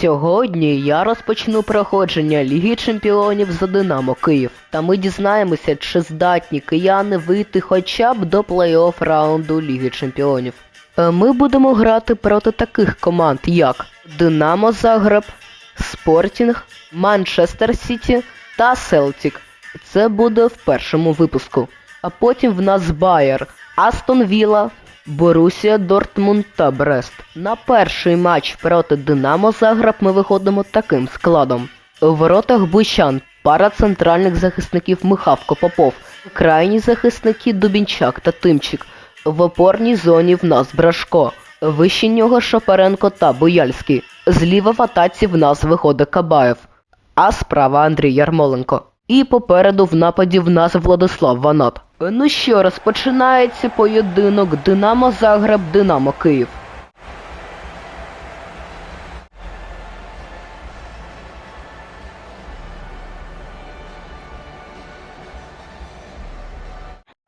Сьогодні я розпочну проходження Ліги Чемпіонів за Динамо Київ. Та ми дізнаємося, чи здатні кияни вийти хоча б до плей-офф раунду Ліги Чемпіонів. Е, Ми будемо грати проти таких команд, як Динамо Загреб, Спортінг, Манчестер Сіті та Селтік. Це буде в першому випуску. А потім в нас Байер, Астон Вілла, Борусія Дортмунд та Брест. На перший матч проти Динамо Загреб ми виходимо таким складом. У воротах Бущан, пара центральних захисників Михавко Попов, крайні захисники Дубінчак та Тимчик. В опорній зоні в нас Брашко, вище нього Шапаренко та Бояльський. Зліва в атаці в нас виходить Кабаєв, а справа Андрій Ярмоленко. І попереду в нападі в нас Владислав Ванат. Ну що, розпочинається поєдинок Динамо Загреб Динамо Київ.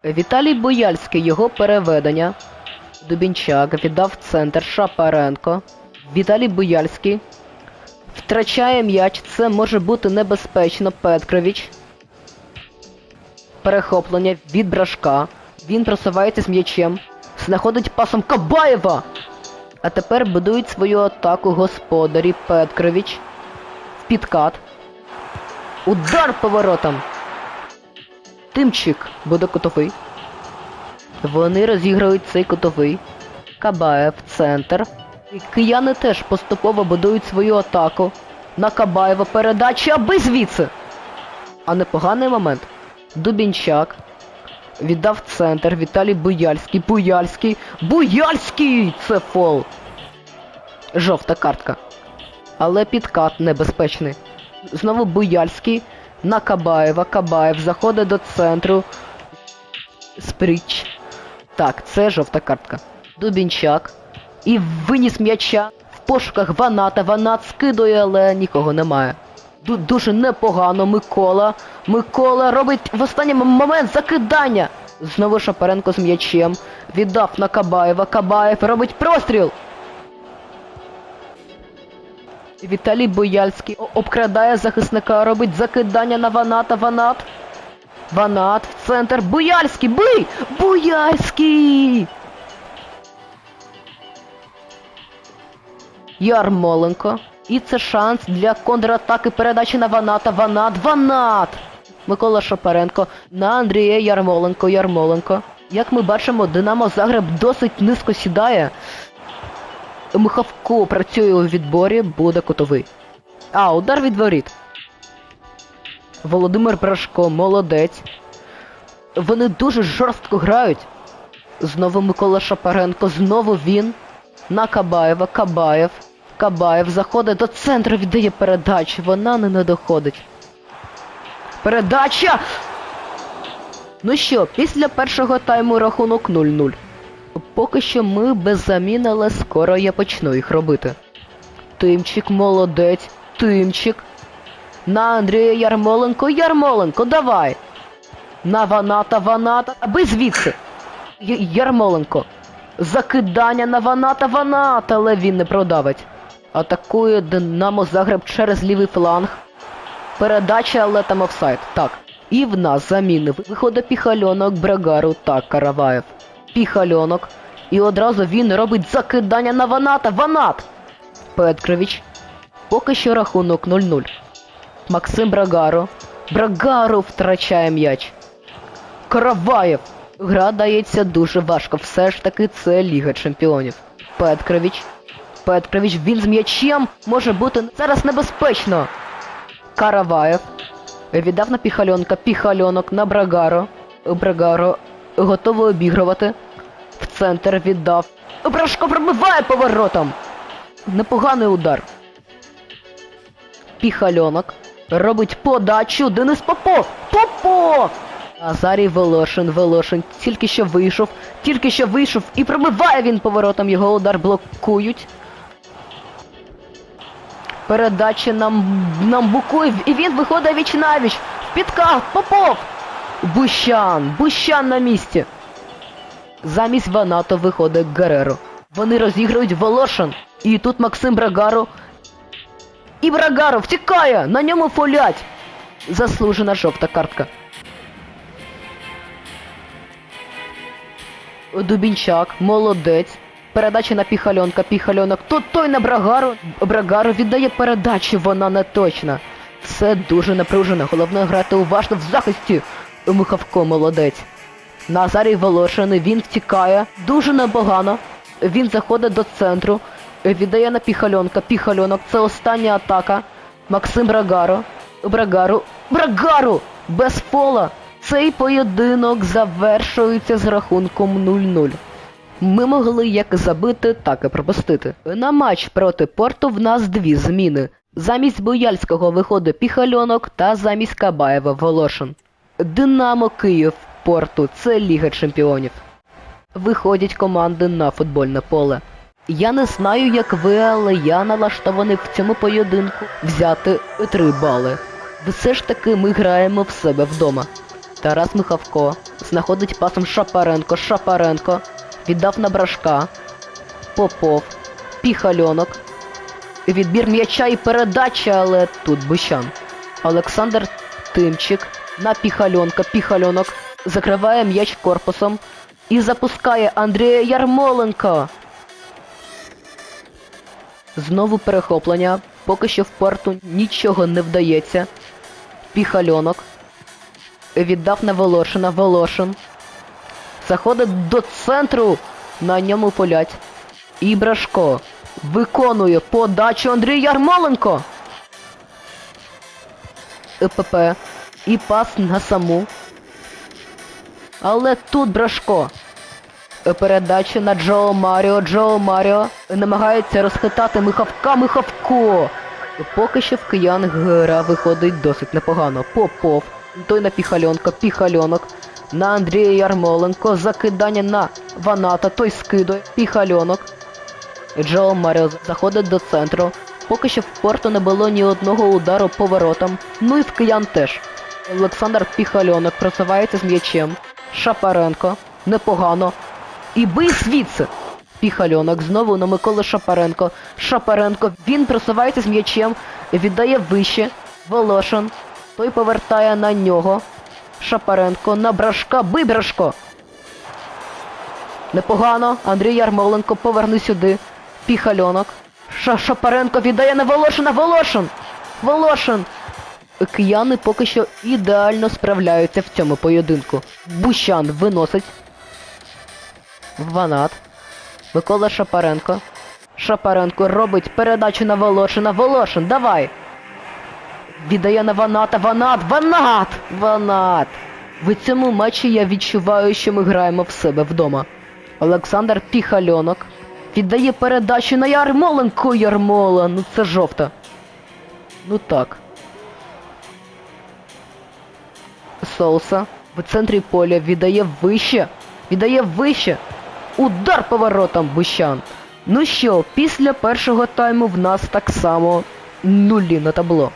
Віталій Бояльський, його переведення. Дубінчак віддав центр Шапаренко. Віталій Бояльський. Втрачає м'яч, це може бути небезпечно. Петкрович. Перехоплення від брашка. Він просувається з м'ячем. Знаходить пасом Кабаєва. А тепер будують свою атаку господарі Петкрович. В підкат. Удар поворотом. Тимчик буде котовий. Вони розіграють цей котовий. Кабаєв центр. І кияни теж поступово будують свою атаку. На Кабаєва передача, аби звідси. А непоганий момент. Дубінчак. Віддав центр. Віталій Буяльський. Буяльський. Буяльський! Це фол. Жовта картка. Але підкат небезпечний. Знову Буяльський. На Кабаєва. Кабаєв заходить до центру. Спріч. Так, це жовта картка. Дубінчак. І виніс м'яча в пошуках Ваната. Ванат скидує, але нікого немає. Ду- дуже непогано Микола. Микола робить в останній момент закидання. Знову Шапаренко з м'ячем. Віддав на Кабаєва. Кабаєв робить простріл. Віталій Бояльський обкрадає захисника, робить закидання на Ваната. Ванат. Ванат в центр. Буяльський! Бий! Буяльський! Ярмоленко. І це шанс для контратаки передачі на Ваната. Ванат. Ванат! Микола Шапаренко на Андрія Ярмоленко. Ярмоленко. Як ми бачимо, Динамо Загреб досить низько сідає. Михавко працює у відборі, буде котовий. А, удар від воріт. Володимир Брашко, молодець. Вони дуже жорстко грають. Знову Микола Шапаренко, знову він. На Кабаєва, Кабаєв. Кабаєв заходить до центру, віддає передачу. Вона не, доходить. Передача! Ну що, після першого тайму рахунок 0-0. Поки що ми без замін, але скоро я почну їх робити. Тимчик, молодець, Тимчик. На Андрія Ярмоленко, Ярмоленко, давай. На Ваната, Ваната, аби звідси. Ярмоленко. Закидання на Ваната, Ваната, але він не продавить. Атакує Динамо Загреб через лівий фланг. Передача, але там офсайд. Так. І в нас заміни. Виходить Піхальонок, Брагару та Караваєв. Піхальонок. І одразу він робить закидання на Ваната. Ванат! Петкрович. Поки що рахунок 0-0. Максим Брагаро. Брагаро втрачає м'яч. Караваєв. Гра дається дуже важко. Все ж таки це Ліга Чемпіонів. Петкрович. Петкрович, він з м'ячем може бути зараз небезпечно. Караваєв. Віддав на Піхальонка. Піхальонок на Брагаро. Брагаро готовий обігрувати. В центр віддав. Брашко пробиває поворотом. Непоганий удар. Піхальонок. Робить подачу. Денис Попов. Попов! Азарій Волошин, Волошин тільки що вийшов, тільки що вийшов і пробиває він поворотом, його удар блокують. Передача нам, нам букує, і він виходить віч навіч. В підках, Попов! Бущан, Бущан на місці. Замість Ванато виходить Гереро. Вони розігрують Волошин. І тут Максим Брагаро І Брагаро втікає! На ньому фолять! Заслужена жовта картка. Дубінчак, молодець. Передача на піхальонка, піхальонок. Тут той на Брагару. Брагару віддає передачу, вона не точна. Це дуже напружено. Головне грати уважно в захисті. Михавко молодець. Назарій Волошин, він втікає. Дуже непогано. Він заходить до центру. Віддає на піхальонка. Піхальонок. Це остання атака. Максим Брагаро. Брагару. Брагару! Без пола. Цей поєдинок завершується з рахунком 0-0. Ми могли як забити, так і пропустити. На матч проти Порту в нас дві зміни. Замість Бояльського виходить Піхальонок та замість Кабаєва Волошин. Динамо Київ Порту це Ліга Чемпіонів. Виходять команди на футбольне поле. Я не знаю, як ви, але я налаштований в цьому поєдинку взяти три бали. Все ж таки ми граємо в себе вдома. Тарас Михавко знаходить пасом Шапаренко, Шапаренко, віддав на брашка, Попов, Піхальонок. Відбір м'яча і передача, але тут Бущан. Олександр Тимчик на Піхальонка, Піхальонок закриває м'яч корпусом і запускає Андрія Ярмоленко. Знову перехоплення. Поки що в порту нічого не вдається. Піхальонок. Віддав на Волошина. Волошин. Заходить до центру. На ньому полять. І Брашко. Виконує подачу Андрій Ярмоленко. ЕПП. І пас на саму. Але тут Брашко. Передача на Джо Маріо. Джо Маріо намагається розхитати Михавка Михавко. Поки що в киян гра виходить досить непогано. Попов. Той на Піхальонка, Піхальонок. На Андрія Ярмоленко. Закидання на Ваната. Той скидує. Піхальонок. Джо Маріо заходить до центру. Поки що в порту не було ні одного удару по воротам. Ну і в киян теж. Олександр Піхальонок просувається з м'ячем. Шапаренко. Непогано. І бий звідси! Піхальонок знову на Миколу Шапаренко. Шапаренко, він просувається з м'ячем, віддає вище. Волошин. Той повертає на нього. Шапаренко на брашка. Бий брашко! Непогано. Андрій Ярмоленко поверни сюди. Піхальонок. Ша Шапаренко віддає на Волошина. Волошин! Волошин! Кияни поки що ідеально справляються в цьому поєдинку. Бущан виносить. Ванат. Микола Шапаренко. Шапаренко робить передачу на Волошина. Волошин, давай! Віддає на Ваната. Ванат! Ванат! Ванат! В цьому матчі я відчуваю, що ми граємо в себе вдома. Олександр Піхальонок. Віддає передачу на Ярмоленко Ярмола. Ну це жовта. Ну так. Соуса в центрі поля віддає вище. Віддає вище. Удар поворотом Бущан. Ну що, після першого тайму в нас так само нулі на табло.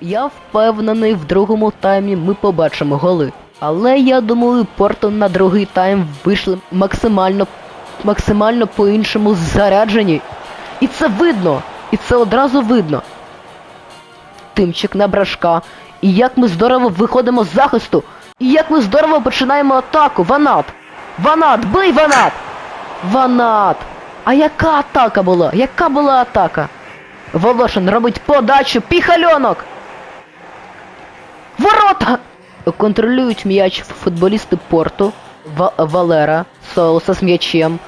Я впевнений, в другому таймі ми побачимо голи. Але я думаю, Порто на другий тайм вийшли максимально максимально по-іншому заряджені. І це видно! І це одразу видно. Тимчик на брашка. І як ми здорово виходимо з захисту. І як ми здорово починаємо атаку. Ванат! Ванат! Бий Ванат! Ванат! А яка атака була? Яка була атака? Волошин робить подачу. Піхальонок! Ворота! Контролюють м'яч футболісти Порту. Ва- Валера. Соуса з м'ячем.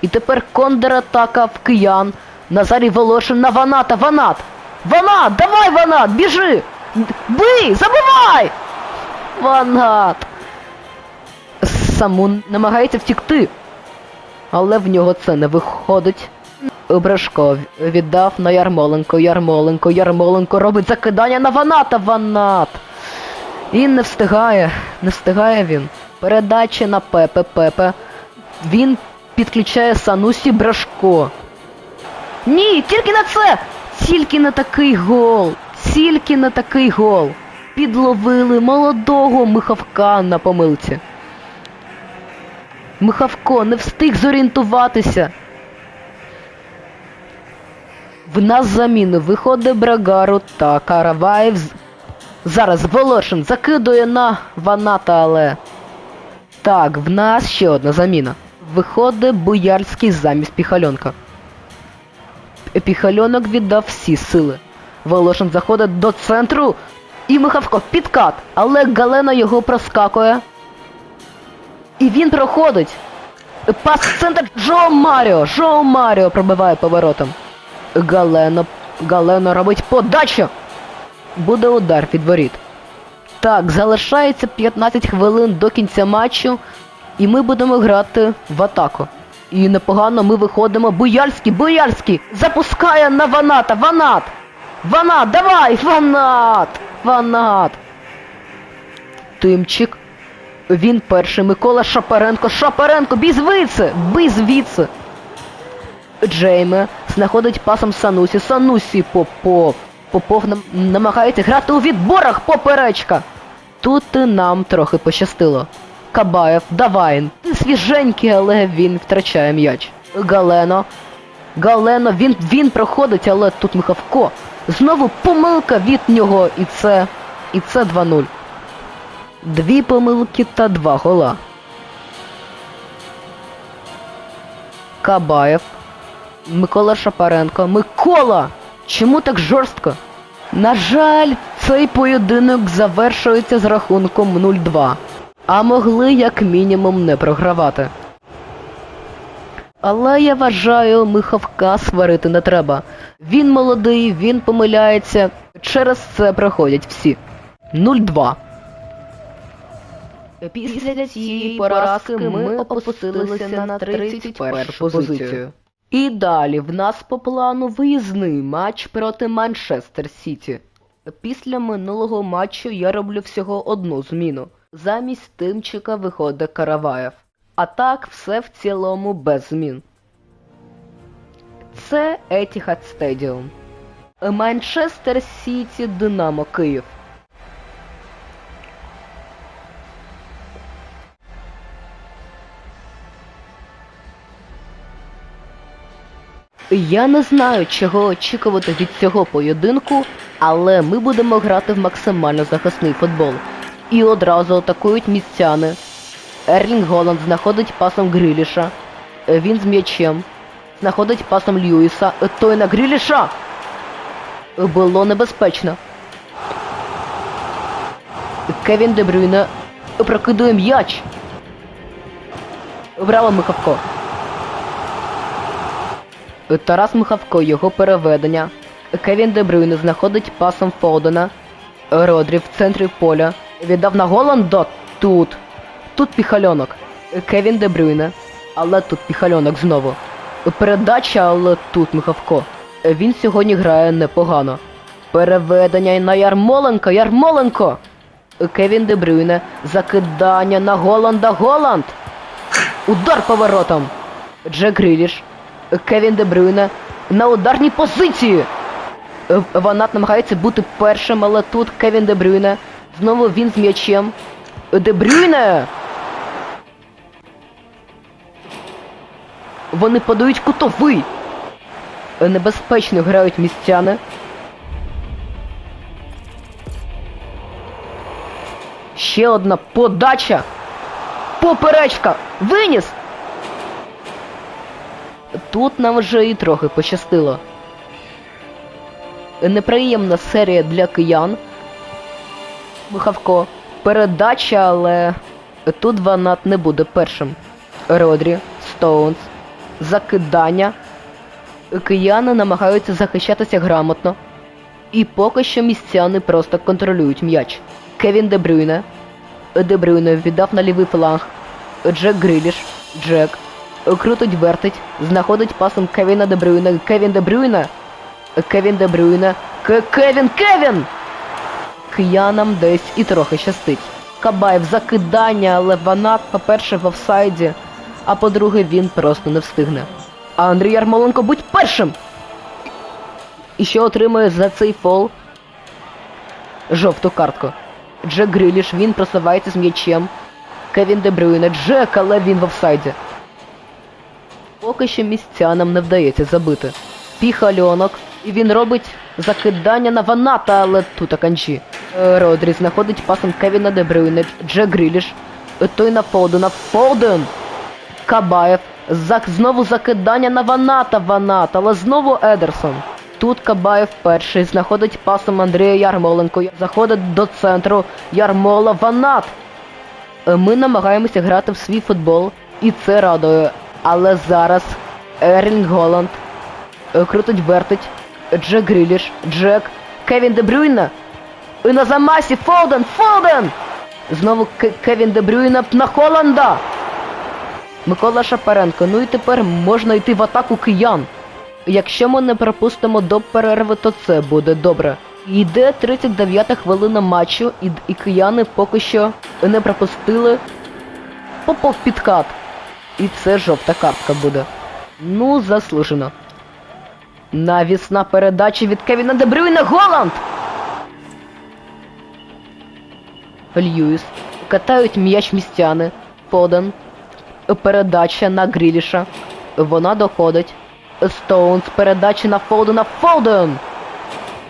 І тепер контратака в киян. Назарій Волошин на Ваната. Ванат! Ванат! Давай, Ванат! Біжи! Бий! Забивай! Ванат! Самун намагається втікти. Але в нього це не виходить. Брашко віддав на Ярмоленко, Ярмоленко, Ярмоленко робить закидання на Ваната, Ванат. І не встигає, не встигає він. Передача на Пепе, Пепе. Він підключає Санусі Брашко. Ні, тільки на це! Тільки на такий гол. Тільки на такий гол. Підловили молодого Михавка на помилці. Михавко не встиг зорієнтуватися. В нас заміни виходить Брагару та Караваєв. Зараз Волошин закидує на Ваната, але. Так, в нас ще одна заміна. Виходить Буяльський замість Піхальонка. Піхальонок віддав всі сили. Волошин заходить до центру. І Михавко підкат, але Галена його проскакує. І він проходить. Пас в центр Джо Маріо. Джо Маріо пробиває поворотом. Галено. Галено робить подачу. Буде удар від воріт. Так, залишається 15 хвилин до кінця матчу, і ми будемо грати в атаку. І непогано ми виходимо. Буяльський, Буяльський! Запускає на Ваната! Ванат! Ванат, давай! Ванат! Ванат! Тимчик. Він перший. Микола Шапаренко. Шапаренко! Бій звідси! Бій звідси! Джейме знаходить пасом Санусі. Санусі Попов. Нам намагається грати у відборах поперечка. Тут нам трохи пощастило. Кабаєв, Давайн. Свіженький, але він втрачає м'яч. Галено. Галено, він, він проходить, але тут Михавко. Знову помилка від нього, і це. І це 2-0. Дві помилки та два гола. Кабаєв. Микола Шапаренко. Микола! Чому так жорстко? На жаль, цей поєдинок завершується з рахунком 0-2. А могли як мінімум не програвати. Але я вважаю, Михавка сварити не треба. Він молодий, він помиляється. Через це проходять всі. 0-2. Після цієї поразки ми опустилися на 31 позицію. І далі в нас по плану виїзний матч проти Манчестер Сіті. Після минулого матчу я роблю всього одну зміну. Замість Тимчика виходить Караваєв. А так все в цілому без змін. Це Etihad Stadium. Манчестер Сіті Динамо Київ. Я не знаю, чого очікувати від цього поєдинку, але ми будемо грати в максимально захисний футбол. І одразу атакують місцяни. Ерлінг Голланд знаходить пасом Гриліша. Він з м'ячем. Знаходить пасом Льюіса. Той на Гриліша! Е, Було небезпечно. Кевін Дебрюйне прокидує м'яч. Браво, Михавко. Тарас Михавко, його переведення. Кевін Дебрюйне знаходить пасом Фодена. Родрі в центрі поля. Віддав на Голланда. Тут. Тут піхальонок. Кевін Дебрюйне. Але тут піхальонок знову. Передача, але тут Михавко. Він сьогодні грає непогано. Переведення на Ярмоленко. Ярмоленко! Кевін Дебрюйне. Закидання на Голланда. Голланд! Удар поворотом. Джек Гриліш. Кевін Дебрюйне на ударній позиції. Е, Ванат намагається бути першим, але тут Кевін Дебрюйне. Знову він з м'ячем. Дебрюйне! Вони подають кутовий. Небезпечно грають містяни. Ще одна подача. Поперечка. Виніс. Тут нам вже і трохи пощастило. Неприємна серія для киян. Михавко. Передача, але тут Ванат не буде першим. Родрі, Стоунс, закидання. Кияни намагаються захищатися грамотно. І поки що містяни просто контролюють м'яч. Кевін Дебрюйне. Дебрюйне віддав на лівий фланг. Джек Гриліш. Джек. Крутить вертить. Знаходить пасом Кевіна Дебрюйне. Кевін Дебрюйне. Кевін Дебрюйне. К Кевін Кевін! Киянам десь і трохи щастить. Кабаєв закидання, але Ванат, по-перше, в офсайді, а по-друге, він просто не встигне. А Андрій Ярмоленко будь першим! І що отримує за цей фол? Жовту картку. Джек Гриліш, він просувається з м'ячем. Кевін Дебрюйне, Джек, але він в офсайді. Поки що містянам не вдається забити. Піхальонок, І він робить закидання на Ваната, але тут Аканджі. Е, Родрі знаходить пасом Кевіна Дебрюйне, Джек Гріліш. Е, Той на Фолдена. Фолден! Кабаєв. Зак... Знову закидання на Ваната Ванат, але знову Едерсон. Тут Кабаєв перший знаходить пасом Андрія Ярмоленко. Заходить до центру Ярмола Ванат. Е, Ми намагаємося грати в свій футбол, і це радує. Але зараз Ерлінг Голланд е, крутить вертить. Джек Гріліш, Джек, Кевін Дебрюйна. І на замасі Фолден, Фолден! Знову К- Кевін Дебрюйна на Холланда. Микола Шапаренко. Ну і тепер можна йти в атаку киян. Якщо ми не пропустимо до перерви, то це буде добре. Йде 39-та хвилина матчу, і, і кияни поки що не пропустили Попов підкат. І це жовта картка буде. Ну, заслужено. Навісна передача від Кевіна Дебрюйна Голланд! Льюіс. Катають м'яч містяни. Фоден. Передача на Гріліша. Вона доходить. Стоунс. Передача на Фолдена. Фолден!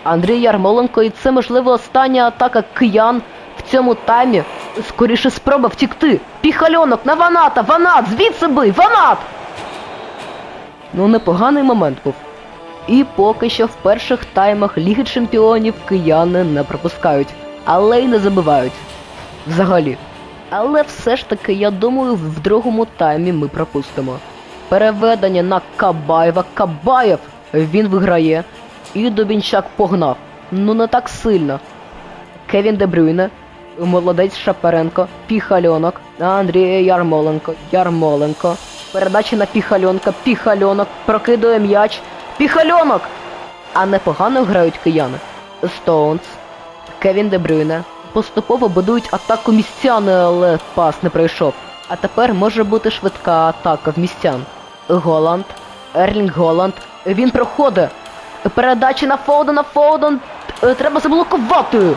Андрій Ярмоленко, і це можливо остання атака киян в цьому таймі. Скоріше спроба втікти. Піхальонок на Ваната! Ванат! Звідси бий! Ванат! Ну, непоганий момент був. І поки що в перших таймах Ліги Чемпіонів кияни не пропускають, але й не забивають. Взагалі. Але все ж таки, я думаю, в другому таймі ми пропустимо. Переведення на Кабаєва. Кабаєв! Він виграє. І Дубінчак погнав. Ну не так сильно. Кевін Дебрюйне, молодець Шапаренко, Піхальонок, Андрій Ярмоленко, Ярмоленко. Передача на Піхальонка, Піхальонок, прокидує м'яч. Піхальонок! А непогано грають кияни. Стоунс, Кевін Дебрюйне. Поступово будують атаку містяни, але пас не пройшов. А тепер може бути швидка атака в містян. Голланд, Ерлінг Голланд. Він проходить. Передача на Фоудена, Фоуден. Е, Треба заблокувати.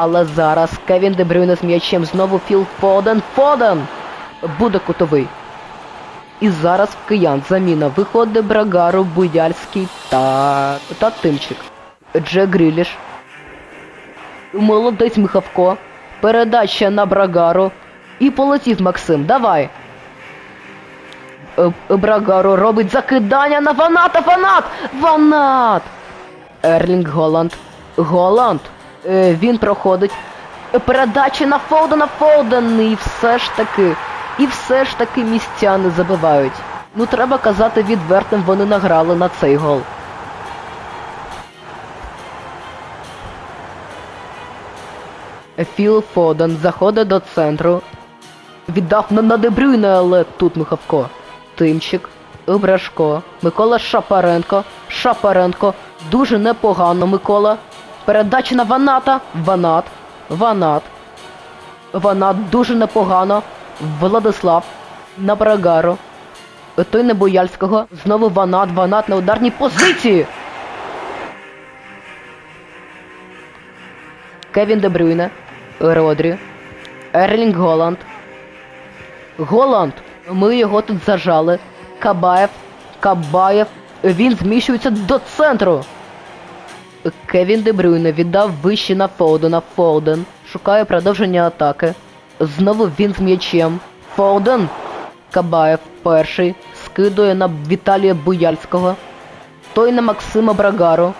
Але зараз Кевін Дебрюйне з м'ячем знову Філ Фоден. Фоден! Буде кутовий. І зараз в киян заміна. Виходить Брагару, Будяльський та... та Тимчик. Джек Гріліш. Молодець Михавко. Передача на Брагару. І полетів Максим. Давай. Е, Брагаро робить закидання на Ваната. Ванат! Ванат! Ерлінг Голланд. Голланд. Е, він проходить. Передача на Фолдена Фолден. І все ж таки. І все ж таки містяни забивають. Ну треба казати відвертим, вони награли на цей гол. Філ Фоден заходить до центру. Віддав на, на Дебрюйне, але тут Михавко. Тимчик, Брашко, Микола Шапаренко, Шапаренко. Дуже непогано, Микола. Передача на Ваната. Ванат. Ванат. Ванат дуже непогано. Владислав. На Брагару. Той не Бояльського. Знову Ванат. Ванат на ударній позиції. Кевін Дебрюйне. Родрі. Ерлінг Голланд. Голланд. Ми його тут зажали. Кабаєв. Кабаєв. Він зміщується до центру. Кевін Дебрюйне віддав вище на Фолдена. Фолден. Шукає продовження атаки. Знову він з м'ячем. Фолден. Кабаєв перший. Скидує на Віталія Буяльського. Той на Максима Брагару.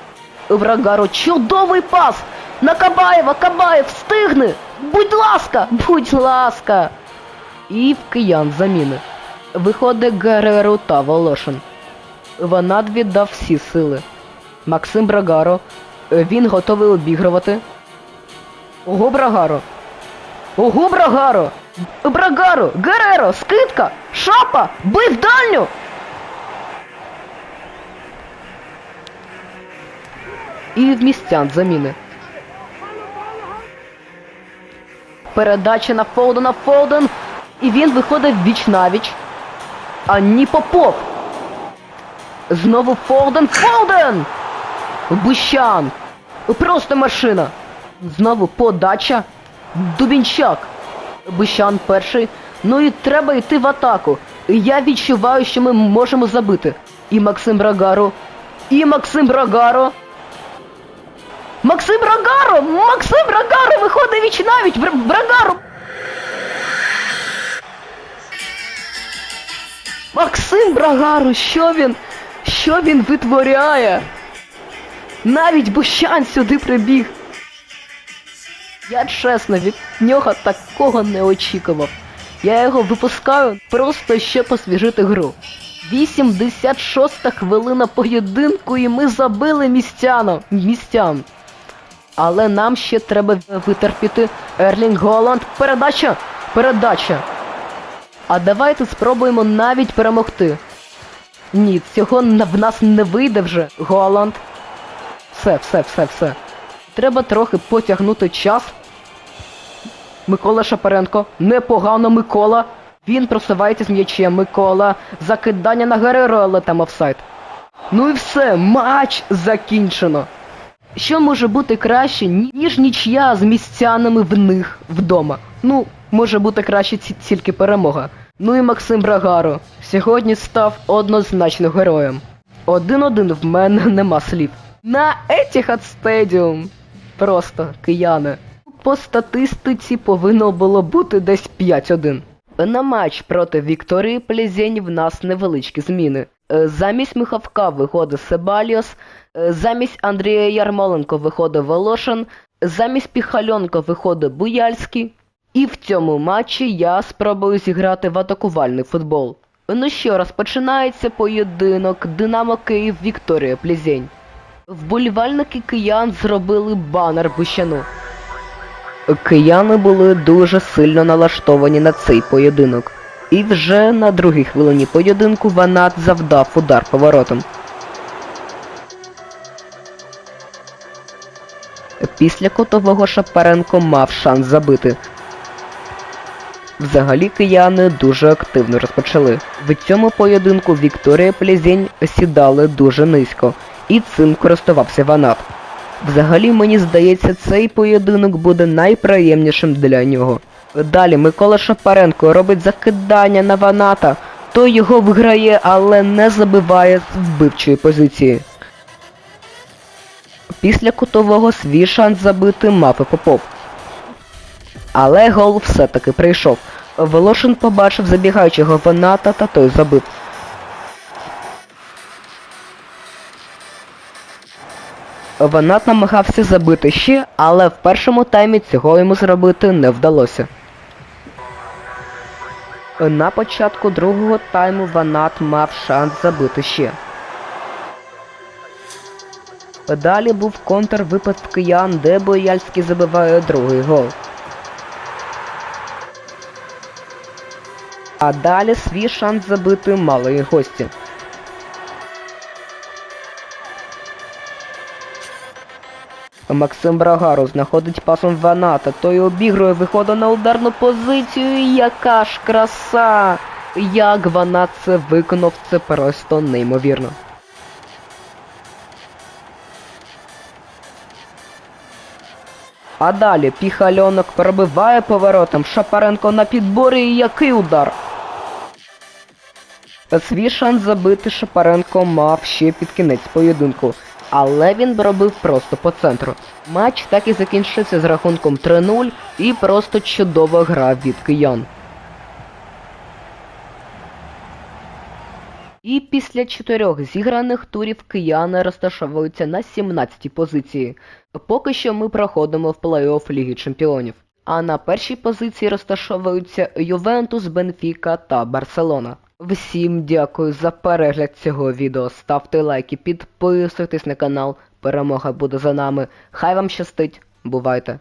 Брагару. Чудовий пас! На Кабаєва! Кабаєв! Встигни! Будь ласка! Будь ласка! І в киян заміни. Виходить Гереру та Волошин. Ванат віддав всі сили. Максим Брагаро. е, Він готовий обігрувати. Ого, Брагаро! Ого, Брагаро! Брагаро! Гереро! Скидка! Шапа! Бий дальню! І в містян заміни. Передача на Фолдена Фолден. І він виходить віч навіч. А ні Попов. Знову Фолден. Фолден! Бущан. Просто машина. Знову подача. Дубінчак. Бущан перший. Ну і треба йти в атаку. Я відчуваю, що ми можемо забити. І Максим Брагару. І Максим Брагаро. Максим Брагаро! Максим Брагаро виходить віч навіть! Бр- Брагаро! Максим Брагаро, що він? Що він витворяє? Навіть Бущан сюди прибіг. Я чесно від нього такого не очікував. Я його випускаю просто щоб освіжити гру. 86 хвилина поєдинку і ми забили містяна. містян. Але нам ще треба витерпіти Ерлінг Голланд. Передача! Передача! А давайте спробуємо навіть перемогти. Ні, цього в нас не вийде вже. Голланд. Все, все, все, все. Треба трохи потягнути час. Микола Шапаренко. Непогано Микола. Він просувається з м'ячем. Микола. Закидання на Гереро, але там офсайд. Ну і все, матч закінчено. Що може бути краще, ні- ніж нічия з містянами в них вдома? Ну, може бути краще тільки перемога. Ну і Максим Брагаро сьогодні став однозначно героєм. Один-один в мене нема слів. На Etihad Stadium. Просто кияни. По статистиці повинно було бути десь 5-1. На матч проти Вікторії Плезень в нас невеличкі зміни. Е, Замість Михавка виходить Себаліос, е, замість Андрія Ярмоленко виходить Волошин, замість Піхальонко виходить Буяльський. І в цьому матчі я спробую зіграти в атакувальний футбол. Ну що, розпочинається поєдинок Динамо Київ Вікторія Плезень. Вболівальники киян зробили банер Бущану. Кияни були дуже сильно налаштовані на цей поєдинок. І вже на другій хвилині поєдинку Ванат завдав удар поворотом. Після котового Шапаренко мав шанс забити. Взагалі кияни дуже активно розпочали. В цьому поєдинку Вікторія Плезень сідали дуже низько, і цим користувався Ванат. Взагалі, мені здається, цей поєдинок буде найприємнішим для нього. Далі Микола Шапаренко робить закидання на Ваната, той його виграє, але не забиває з вбивчої позиції. Після кутового свій шанс забити мав і Попов. Але гол все-таки прийшов. Волошин побачив забігаючого Ваната та той забив. Ванат намагався забити ще, але в першому таймі цього йому зробити не вдалося. На початку другого тайму Ванат мав шанс забити ще. Далі був контрвипад киян, де Бояльський забиває другий гол. А далі свій шанс забити мали і гості. Максим Брагаро знаходить пасом Ваната, той обігрує, виходить на ударну позицію, яка ж краса! Як Ванат це виконав, це просто неймовірно. А далі Піхальонок пробиває поворотом, Шапаренко на підборі і який удар! Свій шанс забити Шапаренко мав ще під кінець поєдинку, але він робив просто по центру. Матч так і закінчився з рахунком 3-0 і просто чудова гра від киян. І після чотирьох зіграних турів кияни розташовуються на 17-й позиції. Поки що ми проходимо в плей-офф Ліги Чемпіонів. А на першій позиції розташовуються Ювентус, Бенфіка та Барселона. Всім дякую за перегляд цього відео. Ставте лайки, підписуйтесь на канал. Перемога буде за нами. Хай вам щастить. Бувайте!